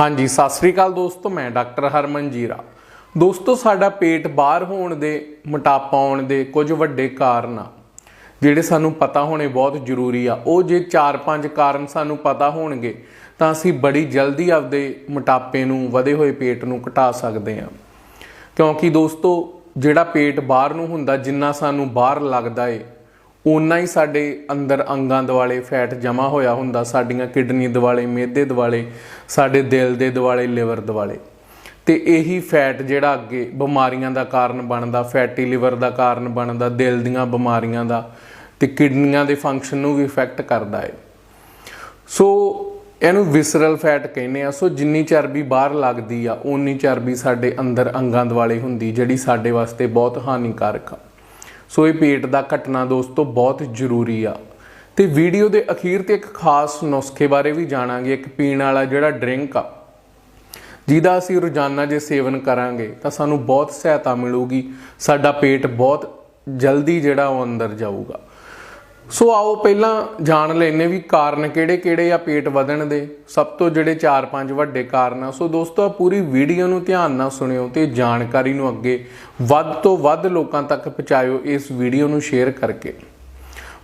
ਹਾਂਜੀ, ਸਤਿ ਸ੍ਰੀ ਅਕਾਲ ਦੋਸਤੋ, ਮੈਂ ਡਾਕਟਰ ਹਰਮਨ ਜੀਰਾ। ਦੋਸਤੋ, ਸਾਡਾ ਪੇਟ ਬਾਹਰ ਹੋਣ ਦੇ, ਮੋਟਾਪਾ ਆਉਣ ਦੇ ਕੁਝ ਵੱਡੇ ਕਾਰਨ ਆ। ਜਿਹੜੇ ਸਾਨੂੰ ਪਤਾ ਹੋਣੇ ਬਹੁਤ ਜ਼ਰੂਰੀ ਆ। ਉਹ ਜੇ 4-5 ਕਾਰਨ ਸਾਨੂੰ ਪਤਾ ਹੋਣਗੇ, ਤਾਂ ਅਸੀਂ ਬੜੀ ਜਲਦੀ ਆਪਦੇ ਮੋਟਾਪੇ ਨੂੰ, ਵਧੇ ਹੋਏ ਪੇਟ ਨੂੰ ਘਟਾ ਸਕਦੇ ਹਾਂ ਕਿਉਂਕਿ ਦੋਸਤੋ, ਜਿਹੜਾ ਪੇਟ ਬਾਹਰ ਨੂੰ ਹੁੰਦਾ, ਜਿੰਨਾ ਸਾਨੂੰ ਬਾਹਰ ਲੱਗਦਾ ਏ ਓਨਾ ਹੀ ਸਾਡੇ ਅੰਦਰ ਅੰਗਾਂ ਦੁਆਲੇ ਫੈਟ ਜਮਾ ਹੋਇਆ ਹੁੰਦਾ, ਸਾਡੀਆਂ ਕਿਡਨੀ ਦੁਆਲੇ ਮਿਹਦੇ ਦੁਆਲੇ, ਸਾਡੇ ਦਿਲ ਦੇ ਦੁਆਲੇ, ਲਿਵਰ ਦੁਆਲੇ। ਤੇ ਇਹੀ ਫੈਟ ਜਿਹੜਾ ਅੱਗੇ ਬਿਮਾਰੀਆਂ ਦਾ ਕਾਰਨ ਬਣਦਾ, ਫੈਟੀ ਲਿਵਰ ਦਾ ਕਾਰਨ ਬਣਦਾ, ਦਿਲ ਦੀਆਂ ਬਿਮਾਰੀਆਂ ਦਾ ਤੇ ਕਿਡਨੀਆਂ ਦੇ ਫੰਕਸ਼ਨ ਨੂੰ ਵੀ ਇਫੈਕਟ ਕਰਦਾ ਹੈ ਸੋ ਇਹਨੂੰ ਵਿਸਰਲ ਫੈਟ ਕਹਿੰਦੇ ਆ। ਸੋ ਜਿੰਨੀ ਚਰਬੀ ਬਾਹਰ ਲੱਗਦੀ ਆ, ਓਨੀ ਚਰਬੀ ਸਾਡੇ ਅੰਦਰ ਅੰਗਾਂ ਦੁਆਲੇ ਹੁੰਦੀ, ਜਿਹੜੀ ਸਾਡੇ ਵਾਸਤੇ ਬਹੁਤ ਹਾਨੀਕਾਰਕ ਆ। ਸੋ ਇਹ ਪੇਟ ਦਾ ਘਟਣਾ ਦੋਸਤੋ ਬਹੁਤ ਜ਼ਰੂਰੀ ਆ। ਤੇ ਵੀਡੀਓ ਦੇ ਅਖੀਰ ਤੇ ਇੱਕ ਖਾਸ ਨੁਸਖੇ ਬਾਰੇ ਵੀ ਜਾਣਾਂਗੇ, ਇੱਕ ਪੀਣ ਵਾਲਾ ਜਿਹੜਾ ਡਰਿੰਕ ਆ। ਜਿਹਦਾ ਅਸੀਂ ਰੋਜ਼ਾਨਾ ਜੇ ਸੇਵਨ ਕਰਾਂਗੇ, ਤਾਂ ਸਾਨੂੰ ਬਹੁਤ ਸਹਾਇਤਾ ਮਿਲੂਗੀ, ਸਾਡਾ ਪੇਟ ਬਹੁਤ ਜਲਦੀ ਜਿਹੜਾ ਉਹ ਅੰਦਰ ਜਾਊਗਾ। ਸੋ ਆਓ ਪਹਿਲਾਂ ਜਾਣ ਲੈਨੇ ਵੀ ਕਾਰਨ ਕਿਹੜੇ-ਕਿਹੜੇ ਆ ਪੇਟ ਵਧਣ ਦੇ। ਸਭ ਤੋਂ ਜਿਹੜੇ 4-5 ਵੱਡੇ ਕਾਰਨ ਆ। ਸੋ ਦੋਸਤੋ ਆ ਪੂਰੀ ਵੀਡੀਓ ਨੂੰ ਧਿਆਨ ਨਾਲ ਸੁਣਿਓ ਤੇ ਜਾਣਕਾਰੀ ਨੂੰ ਅੱਗੇ ਵੱਧ ਤੋਂ ਵੱਧ ਲੋਕਾਂ ਤੱਕ ਪਹੁੰਚਾਇਓ ਇਸ ਵੀਡੀਓ ਨੂੰ ਸ਼ੇਅਰ ਕਰਕੇ।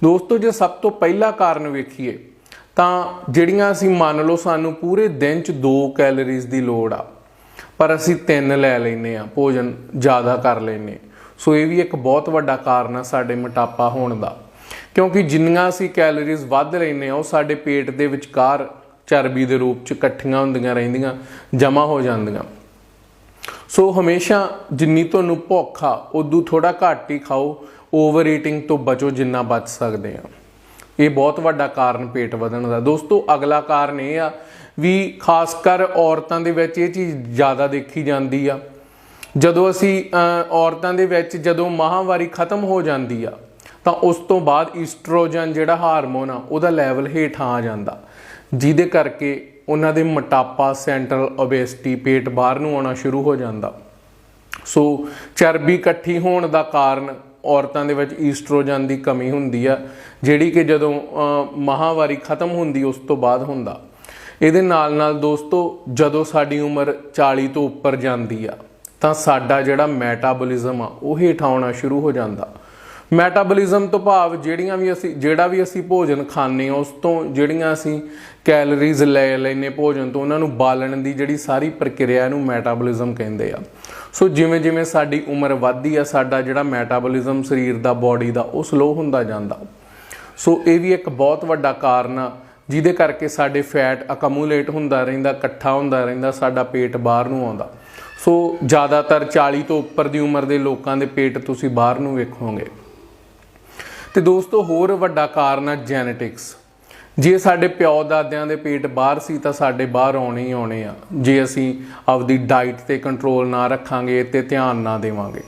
ਦੋਸਤੋ, ਜੇ ਸਭ ਤੋਂ ਪਹਿਲਾ ਕਾਰਨ ਵੇਖੀਏ, ਤਾਂ ਜਿਹੜੀਆਂ ਅਸੀਂ ਮੰਨ ਲਓ ਸਾਨੂੰ ਪੂਰੇ ਦਿਨ ਚ 2 ਕੈਲਰੀਜ਼ ਦੀ ਲੋੜ ਆ, ਪਰ ਅਸੀਂ 3 ਲੈ ਲੈਨੇ ਆ ਭੋਜਨ ਜ਼ਿਆਦਾ ਕਰ ਲੈਨੇ ਸੋ ਇਹ ਵੀ ਇੱਕ ਬਹੁਤ ਵੱਡਾ ਕਾਰਨ ਆ ਸਾਡੇ ਮੋਟਾਪਾ ਹੋਣ ਦਾ। ਕਿਉਂਕਿ ਜਿੰਨੀਆਂ ਅਸੀਂ ਕੈਲਰੀਜ਼ ਵੱਧ ਲੈਨੇ ਆ ਉਹ ਸਾਡੇ ਪੇਟ ਦੇ ਵਿਚਕਾਰ ਚਰਬੀ ਦੇ ਰੂਪ ਚ ਇਕੱਠੀਆਂ ਹੁੰਦੀਆਂ ਰਹਿੰਦੀਆਂ ਜਮਾ ਹੋ ਜਾਂਦੀਆਂ। ਸੋ ਹਮੇਸ਼ਾ ਜਿੰਨੀ ਤੁਹਾਨੂੰ ਭੁੱਖ ਆ, ਉਦੋਂ ਥੋੜਾ ਘੱਟ ਹੀ ਖਾਓ ਓਵਰ ਈਟਿੰਗ ਤੋਂ ਬਚੋ ਜਿੰਨਾ ਬਚ ਸਕਦੇ ਆ। ਇਹ ਬਹੁਤ ਵੱਡਾ ਕਾਰਨ ਪੇਟ ਵਧਣ ਦਾ। ਦੋਸਤੋ, ਅਗਲਾ ਕਾਰਨ ਇਹ ਆ ਵੀ ਖਾਸ ਕਰ ਔਰਤਾਂ ਦੇ ਵਿੱਚ ਇਹ ਚੀਜ਼ ਜ਼ਿਆਦਾ ਦੇਖੀ ਜਾਂਦੀ ਆ। ਜਦੋਂ ਅਸੀਂ ਔਰਤਾਂ ਦੇ ਵਿੱਚ ਜਦੋਂ ਮਾਹਵਾਰੀ ਖਤਮ ਹੋ ਜਾਂਦੀ ਆ ਤਾਂ ਉਸ ਤੋਂ ਬਾਅਦ ਈਸਟ੍ਰੋਜਨ ਜਿਹੜਾ ਹਾਰਮੋਨ ਆ ਉਹਦਾ ਲੈਵਲ ਹੇਠਾਂ ਆ ਜਾਂਦਾ। ਜਿਹਦੇ ਕਰਕੇ ਉਹਨਾਂ ਦੇ ਮੋਟਾਪਾ ਸੈਂਟਰਲ ਓਬੇਸਿਟੀ ਪੇਟ ਬਾਹਰ ਨੂੰ ਆਉਣਾ ਸ਼ੁਰੂ ਹੋ ਜਾਂਦਾ। ਸੋ ਚਰਬੀ ਇਕੱਠੀ ਹੋਣ ਦਾ ਕਾਰਨ ਔਰਤਾਂ ਦੇ ਵਿੱਚ ਈਸਟ੍ਰੋਜਨ ਦੀ ਕਮੀ ਹੁੰਦੀ ਆ ਜਿਹੜੀ ਕਿ ਜਦੋਂ ਅਹ, ਮਾਹਵਾਰੀ ਖਤਮ ਹੁੰਦੀ ਉਸ ਤੋਂ ਬਾਅਦ ਹੁੰਦਾ। ਇਹਦੇ ਨਾਲ ਨਾਲ ਦੋਸਤੋ ਜਦੋਂ ਸਾਡੀ ਉਮਰ 40 ਤੋਂ ਉੱਪਰ ਜਾਂਦੀ ਆ ਤਾਂ ਸਾਡਾ ਜਿਹੜਾ ਮੈਟਾਬੋਲਿਜ਼ਮ ਆ ਉਹ ਹੇਠਾਂ ਆਉਣਾ ਸ਼ੁਰੂ ਹੋ ਜਾਂਦਾ। ਮੈਟਾਬੋਲਿਜ਼ਮ ਤੋਂ ਭਾਵ ਜਿਹੜੀਆਂ ਵੀ ਅਸੀਂ ਜਿਹੜਾ ਵੀ ਅਸੀਂ ਭੋਜਨ ਖਾਂਦੇ ਹਾਂ, ਉਸ ਤੋਂ ਜਿਹੜੀਆਂ ਅਸੀਂ ਕੈਲਰੀਜ਼ ਲੈ ਲੈਨੇ ਭੋਜਨ ਤੋਂ, ਉਹਨਾਂ ਨੂੰ ਬਾਲਣ ਦੀ ਜਿਹੜੀ ਸਾਰੀ ਪ੍ਰਕਿਰਿਆ ਨੂੰ ਮੈਟਾਬੋਲਿਜ਼ਮ ਕਹਿੰਦੇ ਆ। ਸੋ ਜਿਵੇਂ ਜਿਵੇਂ ਸਾਡੀ ਉਮਰ ਵੱਧਦੀ ਆ, ਸਾਡਾ ਜਿਹੜਾ ਮੈਟਾਬੋਲਿਜ਼ਮ ਸਰੀਰ ਦਾ ਬਾਡੀ ਦਾ, ਉਹ ਸਲੋ ਹੁੰਦਾ ਜਾਂਦਾ। ਸੋ ਇਹ ਵੀ ਇੱਕ ਬਹੁਤ ਵੱਡਾ ਕਾਰਨ ਆ, ਜਿਹਦੇ ਕਰਕੇ ਸਾਡੇ ਫੈਟ ਅਕਮੂਲੇਟ ਹੁੰਦਾ ਰਹਿੰਦਾ, ਇਕੱਠਾ ਹੁੰਦਾ ਰਹਿੰਦਾ, ਸਾਡਾ ਪੇਟ ਬਾਹਰ ਨੂੰ ਆਉਂਦਾ। ਸੋ ਜ਼ਿਆਦਾਤਰ 40 ਤੋਂ ਉੱਪਰ ਦੀ ਉਮਰ ਦੇ ਲੋਕਾਂ ਦੇ ਪੇਟ ਤੁਸੀਂ ਬਾਹਰ ਨੂੰ ਵੇਖੋਗੇ। ਤੇ ਦੋਸਤੋ, ਹੋਰ ਵੱਡਾ ਕਾਰਨ ਹੈ ਜੈਨੇਟਿਕਸ ਜੇ ਸਾਡੇ ਪਿਓ ਦਾਦਿਆਂ ਦੇ ਪੇਟ ਬਾਹਰ ਸੀ ਤਾਂ ਸਾਡੇ ਬਾਹਰ ਆਉਣੇ ਹੀ ਆਉਣੇ ਆ। ਜੇ ਅਸੀਂ ਆਪਦੀ ਡਾਈਟ ਤੇ ਕੰਟਰੋਲ ਨਾ ਰੱਖਾਂਗੇ ਤੇ ਧਿਆਨ ਨਾ ਦੇਵਾਂਗੇ।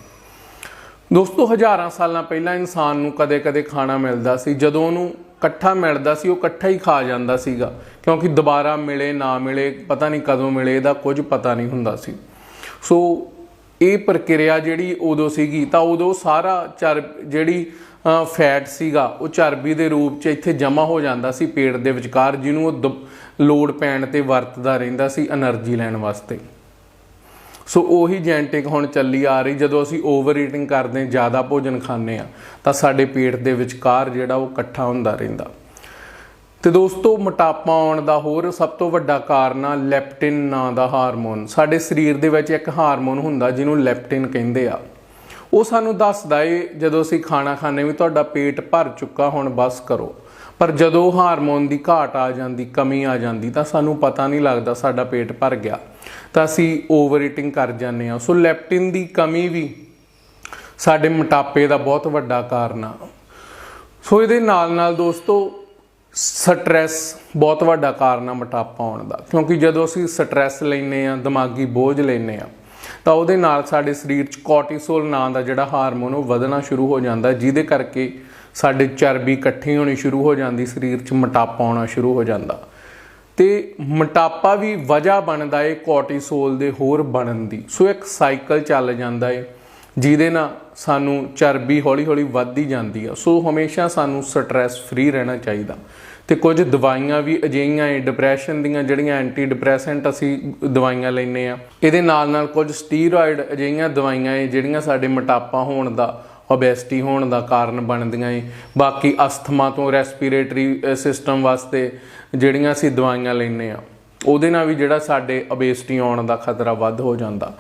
ਦੋਸਤੋ, ਹਜ਼ਾਰਾਂ ਸਾਲਾਂ ਪਹਿਲਾਂ ਇਨਸਾਨ ਨੂੰ ਕਦੇ-ਕਦੇ ਖਾਣਾ ਮਿਲਦਾ ਸੀ। ਜਦੋਂ ਉਹਨੂੰ ਇਕੱਠਾ ਮਿਲਦਾ ਸੀ, ਉਹ ਇਕੱਠਾ ਹੀ ਖਾ ਜਾਂਦਾ ਸੀਗਾ। ਕਿਉਂਕਿ ਦੁਬਾਰਾ ਮਿਲੇ, ਨਾ ਮਿਲੇ, ਪਤਾ ਨਹੀਂ ਕਦੋਂ ਮਿਲੇ, ਇਹਦਾ ਕੁਝ ਪਤਾ ਨਹੀਂ ਹੁੰਦਾ ਸੀ। ਸੋ ਇਹ ਪ੍ਰਕਿਰਿਆ ਜਿਹੜੀ ਉਦੋਂ ਸੀਗੀ, ਤਾਂ ਉਦੋਂ ਸਾਰਾ ਚਰ ਜਿਹੜੀ ਫੈਟ ਸੀਗਾ, ਉਹ ਚਰਬੀ ਦੇ ਰੂਪ 'ਚ ਇੱਥੇ ਜਮ੍ਹਾਂ ਹੋ ਜਾਂਦਾ ਸੀ ਪੇਟ ਦੇ ਵਿਚਕਾਰ, ਜਿਹਨੂੰ ਉਹ ਲੋੜ ਪੈਣ ਤੇ ਵਰਤਦਾ ਰਹਿੰਦਾ ਸੀ એનર્ਜੀ ਲੈਣ ਵਾਸਤੇ। ਸੋ ਉਹੀ ਜੈਨਟਿਕ ਹੁਣ ਚੱਲੀ ਆ ਰਹੀ, ਜਦੋਂ ਅਸੀਂ ਓਵਰ ਈਟਿੰਗ ਕਰਦੇ, ਜ਼ਿਆਦਾ ਭੋਜਨ ਖਾਂਦੇ ਆ, ਤਾਂ ਸਾਡੇ ਪੇਟ ਦੇ ਵਿਚਕਾਰ ਜਿਹੜਾ ਉਹ ਇਕੱਠਾ ਹੁੰਦਾ ਰਹਿੰਦਾ। ਤੇ ਦੋਸਤੋ, ਮੋਟਾਪਾ ਆਉਣ ਦਾ ਹੋਰ ਸਭ ਤੋਂ ਵੱਡਾ ਕਾਰਨ ਆ ਲੈਪਟਿਨ ਨਾਂ ਦਾ ਹਾਰਮੋਨ। ਸਾਡੇ ਸਰੀਰ ਦੇ ਵਿੱਚ ਇੱਕ ਹਾਰਮੋਨ ਹੁੰਦਾ ਜਿਹਨੂੰ ਲੈਪਟਿਨ ਕਹਿੰਦੇ ਆ। ਉਹ ਸਾਨੂੰ ਦੱਸਦਾ ਏ, ਜਦੋਂ ਅਸੀਂ ਖਾਣਾ ਖਾਂਦੇ ਵੀ ਤੁਹਾਡਾ ਪੇਟ ਭਰ ਚੁੱਕਾ, ਹੁਣ ਬਸ ਕਰੋ। ਪਰ ਜਦੋਂ ਹਾਰਮੋਨ ਦੀ ਘਾਟ ਆ ਜਾਂਦੀ, ਕਮੀ ਆ ਜਾਂਦੀ, ਤਾਂ ਸਾਨੂੰ ਪਤਾ ਨਹੀਂ ਲੱਗਦਾ ਸਾਡਾ ਪੇਟ ਭਰ ਗਿਆ। ਤਾਂ ਅਸੀਂ ਓਵਰ ਈਟਿੰਗ ਕਰ ਜਾਂਦੇ ਆ ਸੋ ਲੈਪਟਿਨ ਦੀ ਕਮੀ ਵੀ ਸਾਡੇ ਮੋਟਾਪੇ ਦਾ ਬਹੁਤ ਵੱਡਾ ਕਾਰਨ ਆ। ਸੋ ਇਹਦੇ ਨਾਲ ਨਾਲ ਦੋਸਤੋ ਸਟ੍ਰੈਸ ਬਹੁਤ ਵੱਡਾ ਕਾਰਨ ਆ ਮੋਟਾਪਾ ਆਉਣ ਦਾ। ਕਿਉਂਕਿ ਜਦੋਂ ਅਸੀਂ ਸਟ੍ਰੈਸ ਲੈਨੇ ਆ ਦਿਮਾਗੀ ਬੋਝ ਲੈਨੇ ਆ ਤਾਂ ਉਹਦੇ ਨਾਲ ਸਾਡੇ ਸਰੀਰ 'ਚ ਕੋਰਟੀਸੋਲ ਨਾਂ ਦਾ ਜਿਹੜਾ ਹਾਰਮੋਨ ਉਹ ਵਧਣਾ ਸ਼ੁਰੂ ਹੋ ਜਾਂਦਾ ਜਿਹਦੇ ਕਰਕੇ ਸਾਡੇ ਚਰਬੀ ਇਕੱਠੀ ਹੋਣੀ ਸ਼ੁਰੂ ਹੋ ਜਾਂਦੀ, ਸਰੀਰ 'ਚ ਮੋਟਾਪਾ ਆਉਣਾ ਸ਼ੁਰੂ ਹੋ ਜਾਂਦਾ। ਤੇ ਮੋਟਾਪਾ ਵੀ ਵਜ੍ਹਾ ਬਣਦਾ ਏ ਕੋਰਟੀਸੋਲ ਦੇ ਹੋਰ ਬਣਨ ਦੀ। ਸੋ ਇੱਕ ਸਾਈਕਲ ਚੱਲ ਜਾਂਦਾ ਏ, ਜਿਹਦੇ ਨਾਲ ਸਾਨੂੰ ਚਰਬੀ ਹੌਲੀ-ਹੌਲੀ ਵੱਧਦੀ ਜਾਂਦੀ ਆ। ਸੋ ਹਮੇਸ਼ਾ ਸਾਨੂੰ ਸਟ੍ਰੈਸ ਫ੍ਰੀ ਰਹਿਣਾ ਚਾਹੀਦਾ। ਤੇ ਕੁਝ ਦਵਾਈਆਂ ਵੀ ਅਜਿਹੀਆਂ ਹੈ ਡਿਪਰੈਸ਼ਨ ਦੀਆਂ ਜਿਹੜੀਆਂ ਐਂਟੀ ਡਿਪਰੈਸੈਂਟ ਅਸੀਂ ਦਵਾਈਆਂ ਲੈਂਦੇ ਆ। ਇਹਦੇ ਨਾਲ ਨਾਲ ਕੁਝ ਸਟੀਰੋਇਡ ਅਜਿਹੀਆਂ ਦਵਾਈਆਂ ਹੈ ਜਿਹੜੀਆਂ ਸਾਡੇ ਮੋਟਾਪਾ ਹੋਣ ਦਾ ਓਬੈਸਿਟੀ ਹੋਣ ਦਾ ਕਾਰਨ ਬਣਦੀਆਂ ਏ ਬਾਕੀ ਅਸਥਮਾ ਤੋਂ ਰੈਸਪੀਰੇਟਰੀ ਸਿਸਟਮ ਵਾਸਤੇ ਜਿਹੜੀਆਂ ਅਸੀਂ ਦਵਾਈਆਂ ਲੈਂਦੇ ਆ। ਉਹਦੇ ਨਾਲ ਵੀ ਜਿਹੜਾ ਸਾਡੇ ਅਬੇਸਟੀ ਆਉਣ ਦਾ ਖਤਰਾ ਵੱਧ ਹੋ ਜਾਂਦਾ।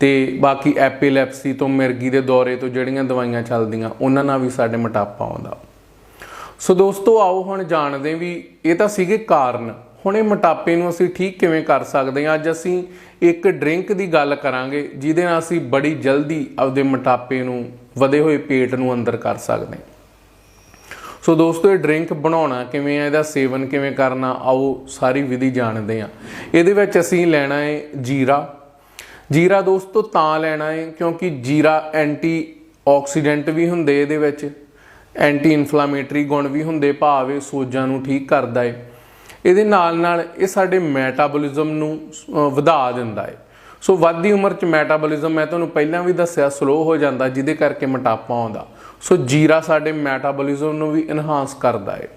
ਤੇ ਬਾਕੀ ਐਪੀਲੈਪਸੀ ਤੋਂ, ਮਿਰਗੀ ਦੇ ਦੌਰੇ ਤੋਂ ਜਿਹੜੀਆਂ ਦਵਾਈਆਂ ਚੱਲਦੀਆਂ, ਉਹਨਾਂ ਨਾਲ ਵੀ ਸਾਡੇ ਮੋਟਾਪਾ ਆਉਂਦਾ। ਸੋ ਦੋਸਤੋ, ਆਓ ਹੁਣ ਜਾਣਦੇ ਵੀ ਇਹ ਤਾਂ ਸੀਗੇ ਕਾਰਨ। ਹੁਣ ਇਹ ਮੋਟਾਪੇ ਨੂੰ ਅਸੀਂ ਠੀਕ ਕਿਵੇਂ ਕਰ ਸਕਦੇ ਹਾਂ? ਅੱਜ ਅਸੀਂ ਇੱਕ ਡਰਿੰਕ ਦੀ ਗੱਲ ਕਰਾਂਗੇ, ਜਿਹਦੇ ਨਾਲ ਅਸੀਂ ਬੜੀ ਜਲਦੀ ਆਪਦੇ ਮੋਟਾਪੇ ਨੂੰ, ਵਧੇ ਹੋਏ ਪੇਟ ਨੂੰ ਅੰਦਰ ਕਰ ਸਕਦੇ ਹਾਂ। ਸੋ ਦੋਸਤੋ, ਇਹ ਡਰਿੰਕ ਬਣਾਉਣਾ ਕਿਵੇਂ ਹੈ ਇਹਦਾ ਸੇਵਨ ਕਿਵੇਂ ਕਰਨਾ, ਆਓ ਸਾਰੀ ਵਿਧੀ ਜਾਣਦੇ ਹਾਂ। ਇਹਦੇ ਵਿੱਚ ਅਸੀਂ ਲੈਣਾ ਹੈ ਜੀਰਾ। ਜੀਰਾ ਦੋਸਤੋ, ਤਾਂ ਲੈਣਾ ਹੈ ਕਿਉਂਕਿ ਜੀਰਾ ਐਂਟੀ ਆਕਸੀਡੈਂਟ ਵੀ ਹੁੰਦੇ ਇਹਦੇ ਵਿੱਚ ਐਂਟੀ ਇਨਫਲਾਮੇਟਰੀ ਗੁਣ ਵੀ ਹੁੰਦੇ, ਭਾਵੇਂ ਸੋਜਾਂ ਨੂੰ ਠੀਕ ਕਰਦਾ ਹੈ ਇਹਦੇ ਨਾਲ ਨਾਲ ਇਹ ਸਾਡੇ ਮੈਟਾਬੋਲਿਜ਼ਮ ਨੂੰ ਵਧਾ ਦਿੰਦਾ ਹੈ ਸੋ ਵੱਧਦੀ ਉਮਰ 'ਚ ਮੈਟਾਬੋਲਿਜ਼ਮ, ਮੈਂ ਤੁਹਾਨੂੰ ਪਹਿਲਾਂ ਵੀ ਦੱਸਿਆ, ਸਲੋ ਹੋ ਜਾਂਦਾ, ਜਿਹਦੇ ਕਰਕੇ ਮੋਟਾਪਾ ਆਉਂਦਾ। ਸੋ ਜੀਰਾ ਸਾਡੇ ਮੈਟਾਬੋਲਿਜ਼ਮ ਨੂੰ ਵੀ ਇਨਹਾਂਸ ਕਰਦਾ ਹੈ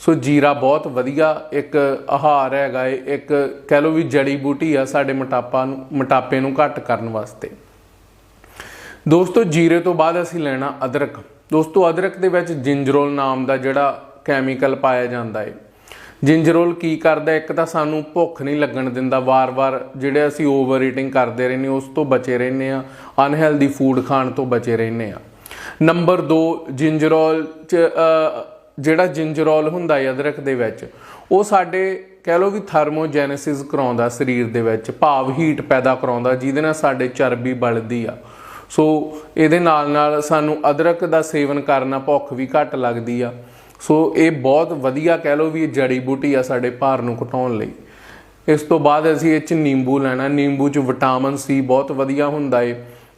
ਸੋ ਜੀਰਾ ਬਹੁਤ ਵਧੀਆ ਇੱਕ ਆਹਾਰ ਹੈਗਾ ਏ, ਇੱਕ ਕਹਿ ਲਓ ਵੀ ਜੜੀ ਬੂਟੀ ਆ ਸਾਡੇ ਮੋਟਾਪਾ ਨੂੰ, ਮੋਟਾਪੇ ਨੂੰ ਘੱਟ ਕਰਨ ਵਾਸਤੇ। ਦੋਸਤੋ, ਜੀਰੇ ਤੋਂ ਬਾਅਦ ਅਸੀਂ ਲੈਣਾ ਅਦਰਕ। ਦੋਸਤੋ, ਅਦਰਕ ਦੇ ਵਿੱਚ ਜਿੰਜਰੋਲ ਨਾਮ ਦਾ ਜਿਹੜਾ ਕੈਮੀਕਲ ਪਾਇਆ ਜਾਂਦਾ ਏ। ਜਿੰਜਰੋਲ ਕੀ ਕਰਦਾ, ਇੱਕ ਤਾਂ ਸਾਨੂੰ ਭੁੱਖ ਨਹੀਂ ਲੱਗਣ ਦਿੰਦਾ। ਵਾਰ-ਵਾਰ ਜਿਹੜੇ ਅਸੀਂ ਓਵਰ ਈਟਿੰਗ ਕਰਦੇ ਰਹਿੰਦੇ ਉਸ ਤੋਂ ਬਚੇ ਰਹਿੰਦੇ ਆ ਅਨਹੈਲਦੀ ਫੂਡ ਖਾਣ ਤੋਂ ਬਚੇ ਰਹਿੰਦੇ ਆ ਨੰਬਰ 2 ਜਿੰਜਰੋਲ ਚ ਜਿਹੜਾ ਜਿੰਜਰੋਲ ਹੁੰਦਾ ਹੈ ਅਦਰਕ ਦੇ ਵਿੱਚ, ਉਹ ਸਾਡੇ ਕਹਿ ਲਓ ਵੀ ਥਰਮੋਜੈਨੇਸਿਸ ਕਰਾਉਂਦਾ ਸਰੀਰ ਦੇ ਵਿੱਚ, ਭਾਵ ਹੀਟ ਪੈਦਾ ਕਰਾਉਂਦਾ, ਜਿਹਦੇ ਨਾਲ ਸਾਡੇ ਚਰਬੀ ਬਲਦੀ ਆ। ਸੋ ਇਹਦੇ ਨਾਲ ਨਾਲ ਸਾਨੂੰ ਅਦਰਕ ਦਾ ਸੇਵਨ ਕਰਨਾ ਭੁੱਖ ਵੀ ਘੱਟ ਲੱਗਦੀ ਆ। ਸੋ ਇਹ ਬਹੁਤ ਵਧੀਆ ਕਹਿ ਲਓ ਵੀ ਇਹ ਜੜੀ ਬੂਟੀ ਆ ਸਾਡੇ ਭਾਰ ਨੂੰ ਘਟਾਉਣ ਲਈ। ਇਸ ਤੋਂ ਬਾਅਦ ਅਸੀਂ ਇਹ ਚ ਨਿੰਬੂ ਲੈਣਾ, ਨਿੰਬੂ ਚ ਵਿਟਾਮਿਨ ਸੀ ਬਹੁਤ ਵਧੀਆ ਹੁੰਦਾ ਏ।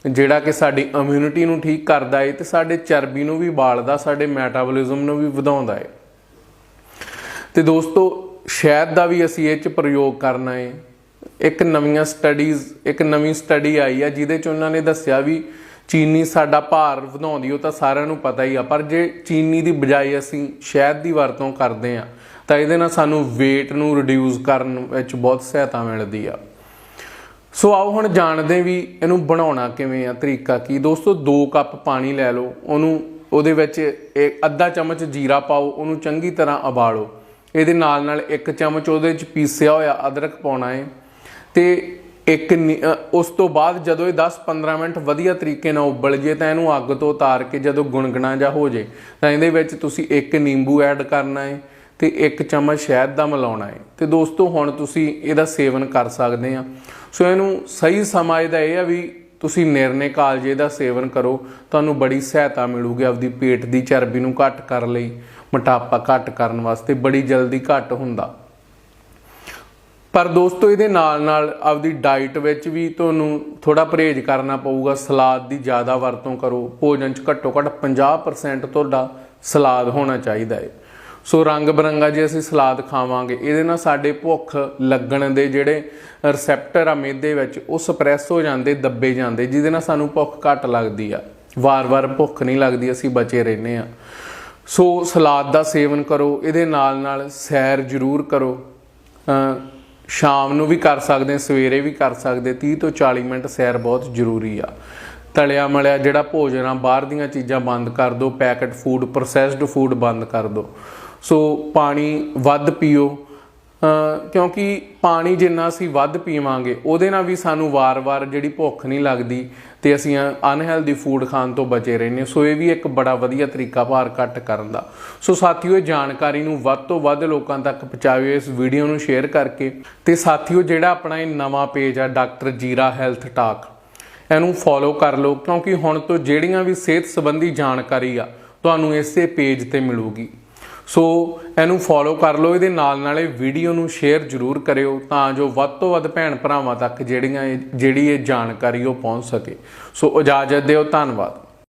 ਜਿਹੜਾ ਕਿ ਸਾਡੀ ਇਮਿਊਨਿਟੀ ਨੂੰ ਠੀਕ ਕਰਦਾ ਏ ਤੇ ਸਾਡੇ ਚਰਬੀ ਨੂੰ ਵੀ ਬਾਲਦਾ, ਸਾਡੇ ਮੈਟਾਬੋਲਿਜ਼ਮ ਨੂੰ ਵੀ ਵਧਾਉਂਦਾ ਏ। ਤੇ ਦੋਸਤੋ, ਸ਼ਹਿਦ ਦਾ ਵੀ ਅਸੀਂ ਇਹ ਚ ਪ੍ਰਯੋਗ ਕਰਨਾ ਏ। ਇੱਕ ਨਵੀਆਂ ਸਟੱਡੀਜ਼ ਇੱਕ ਨਵੀਂ ਸਟੱਡੀ ਆਈ ਆ ਜਿਹਦੇ ਚ ਉਹਨਾਂ ਨੇ ਦੱਸਿਆ ਵੀ ਚੀਨੀ ਸਾਡਾ ਭਾਰ ਵਧਾਉਂਦੀ ਉਹ ਤਾਂ ਸਾਰਿਆਂ ਨੂੰ ਪਤਾ ਹੀ ਆ। ਪਰ ਜੇ ਚੀਨੀ ਦੀ ਬਜਾਏ ਅਸੀਂ ਸ਼ਹਿਦ ਦੀ ਵਰਤੋਂ ਕਰਦੇ ਆ, ਤਾਂ ਇਹਦੇ ਨਾਲ ਸਾਨੂੰ weight ਨੂੰ ਰਿਡਿਊਸ ਕਰਨ ਵਿੱਚ ਬਹੁਤ ਸਹਾਇਤਾ ਮਿਲਦੀ ਆ। ਸੋ ਆਓ ਹੁਣ ਜਾਣਦੇ ਵੀ ਇਹਨੂੰ ਬਣਾਉਣਾ ਕਿਵੇਂ ਆ, ਤਰੀਕਾ ਕੀ। ਦੋਸਤੋ 2 ਕੱਪ ਪਾਣੀ ਲੈ ਲਓ, ਉਹਨੂੰ ਉਹਦੇ ਵਿੱਚ ਇੱਕ ਅੱਧਾ ਚਮਚ ਜੀਰਾ ਪਾਓ, ਉਹਨੂੰ ਚੰਗੀ ਤਰ੍ਹਾਂ ਉਬਾਲੋ। ਇਹਦੇ ਨਾਲ ਨਾਲ ਇੱਕ ਚਮਚ ਉਹਦੇ ਵਿੱਚ ਪੀਸਿਆ ਹੋਇਆ ਅਦਰਕ ਪਾਉਣਾ ਹੈ ਤੇ ਇੱਕ ਨੀ- ਉਸ ਤੋਂ ਬਾਅਦ ਜਦੋਂ ਇਹ 10-15 ਮਿੰਟ ਵਧੀਆ ਤਰੀਕੇ ਨਾਲ ਉਬਲ ਜੇ ਤਾਂ ਇਹਨੂੰ ਅੱਗ ਤੋਂ ਉਤਾਰ ਕੇ ਜਦੋਂ ਗੁਣਗਣਾ ਜਾ ਹੋ ਜੇ, ਤਾਂ ਇਹਦੇ ਵਿੱਚ ਤੁਸੀਂ ਇੱਕ ਨਿੰਬੂ ਐਡ ਕਰਨਾ ਹੈ ਤੇ ਇੱਕ ਚਮਚ ਸ਼ਹਿਦ ਦਾ ਮਿਲਾਉਣਾ ਹੈ। ਤੇ ਦੋਸਤੋ, ਹੁਣ ਤੁਸੀਂ ਇਹਦਾ ਸੇਵਨ ਕਰ ਸਕਦੇ ਆ ਸੋ ਇਹਨੂੰ ਸਹੀ ਸਮਾਂ ਇਹਦਾ ਇਹ ਆ ਵੀ ਤੁਸੀਂ ਨਿਰਨੇ ਕਾਲਜੇ ਦਾ ਸੇਵਨ ਕਰੋ। ਤੁਹਾਨੂੰ ਬੜੀ ਸਹਾਇਤਾ ਮਿਲੂਗੀ ਆਪਦੀ ਪੇਟ ਦੀ ਚਰਬੀ ਨੂੰ ਘੱਟ ਕਰਨ ਲਈ, ਮੋਟਾਪਾ ਘੱਟ ਕਰਨ ਵਾਸਤੇ, ਬੜੀ ਜਲਦੀ ਘੱਟ ਹੁੰਦਾ। ਪਰ ਦੋਸਤੋ, ਇਹਦੇ ਨਾਲ ਨਾਲ ਆਪਦੀ ਡਾਈਟ ਵਿੱਚ ਵੀ ਤੁਹਾਨੂੰ ਥੋੜਾ ਪਰਹੇਜ਼ ਕਰਨਾ ਪਊਗਾ। ਸਲਾਦ ਦੀ ਜ਼ਿਆਦਾ ਵਰਤੋਂ ਕਰੋ। ਭੋਜਨ 'ਚ ਘੱਟੋ ਘੱਟ 50% ਤੁਹਾਡਾ ਸਲਾਦ ਹੋਣਾ ਚਾਹੀਦਾ ਹੈ। ਸੋ ਰੰਗ ਬਰੰਗਾ ਜੇ ਅਸੀਂ ਸਲਾਦ ਖਾਵਾਂਗੇ, ਇਹਦੇ ਨਾਲ ਸਾਡੇ ਭੁੱਖ ਲੱਗਣ ਦੇ ਜਿਹੜੇ ਰਿਸੈਪਟਰ ਆ ਮੇਦੇ ਵਿੱਚ, ਉਹ ਸਪਰੈਸ ਹੋ ਜਾਂਦੇ, ਦੱਬੇ ਜਾਂਦੇ, ਜਿਹਦੇ ਨਾਲ ਸਾਨੂੰ ਭੁੱਖ ਘੱਟ ਲੱਗਦੀ ਆ। ਵਾਰ-ਵਾਰ ਭੁੱਖ ਨਹੀਂ ਲੱਗਦੀ, ਅਸੀਂ ਬਚੇ ਰਹਿੰਦੇ ਆ। ਸੋ ਸਲਾਦ ਦਾ ਸੇਵਨ ਕਰੋ, ਇਹਦੇ ਨਾਲ ਨਾਲ ਸੈਰ ਜ਼ਰੂਰ ਕਰੋ। ਸ਼ਾਮ ਨੂੰ ਵੀ ਕਰ ਸਕਦੇ, ਸਵੇਰੇ ਵੀ ਕਰ ਸਕਦੇ 30 ਤੋਂ 40 ਮਿੰਟ ਸੈਰ ਬਹੁਤ ਜ਼ਰੂਰੀ ਆ। ਤਲਿਆ ਮਲਿਆ ਜਿਹੜਾ ਭੋਜਨ ਆ, ਬਾਹਰ ਦੀਆਂ ਚੀਜ਼ਾਂ ਬੰਦ ਕਰ ਦਿਓ ਪੈਕਟ ਫੂਡ ਪ੍ਰੋਸੈਸਡ ਫੂਡ ਬੰਦ ਕਰ ਦਿਓ ਸੋ ਪਾਣੀ ਵੱਧ ਪੀਓ। ਕਿਉਂਕਿ ਪਾਣੀ ਜਿੰਨਾ ਅਸੀਂ ਵੱਧ ਪੀਵਾਂਗੇ, ਉਹਦੇ ਨਾਲ ਵੀ ਸਾਨੂੰ ਵਾਰ-ਵਾਰ ਜਿਹੜੀ ਭੁੱਖ ਨਹੀਂ ਲੱਗਦੀ ਤੇ ਅਸੀਂ ਅਨਹੈਲਦੀ ਫੂਡ ਖਾਣ ਤੋਂ ਬਚੇ ਰਹਿੰਦੇ ਸੋ ਇਹ ਵੀ ਇੱਕ ਬੜਾ ਵਧੀਆ ਤਰੀਕਾ ਭਾਰ ਘੱਟ ਕਰਨ ਦਾ। ਸੋ ਸਾਥੀਓ, ਇਹ ਜਾਣਕਾਰੀ ਨੂੰ ਵੱਧ ਤੋਂ ਵੱਧ ਲੋਕਾਂ ਤੱਕ ਪਹੁੰਚਾਇਓ, ਇਸ ਵੀਡੀਓ ਨੂੰ ਸ਼ੇਅਰ ਕਰਕੇ। ਤੇ ਸਾਥੀਓ, ਜਿਹੜਾ ਆਪਣਾ ਇਹ ਨਵਾਂ ਪੇਜ ਆ ਡਾਕਟਰ ਜੀਰਾ ਹੈਲਥ ਟਾਕ ਇਹਨੂੰ ਫੋਲੋ ਕਰ ਲਓ। ਕਿਉਂਕਿ ਹੁਣ ਤੋਂ ਜਿਹੜੀਆਂ ਵੀ ਸਿਹਤ ਸੰਬੰਧੀ ਜਾਣਕਾਰੀ ਆ, ਤੁਹਾਨੂੰ ਇਸੇ ਪੇਜ ਤੇ ਮਿਲੂਗੀ। ਸੋ ਇਹਨੂੰ ਫੋਲੋ ਕਰ ਲਓ, ਇਹਦੇ ਨਾਲ ਨਾਲ ਇਹ ਵੀਡੀਓ ਨੂੰ ਸ਼ੇਅਰ ਜ਼ਰੂਰ ਕਰਿਓ ਤਾਂ ਜੋ ਵੱਧ ਤੋਂ ਵੱਧ ਭੈਣ ਭਰਾਵਾਂ ਤੱਕ ਜਿਹੜੀਆਂ ਇਹ- ਜਿਹੜੀ ਇਹ ਜਾਣਕਾਰੀ ਉਹ ਪਹੁੰਚ ਸਕੇ। ਸੋ ਇਜਾਜ਼ਤ ਦਿਓ, ਧੰਨਵਾਦ।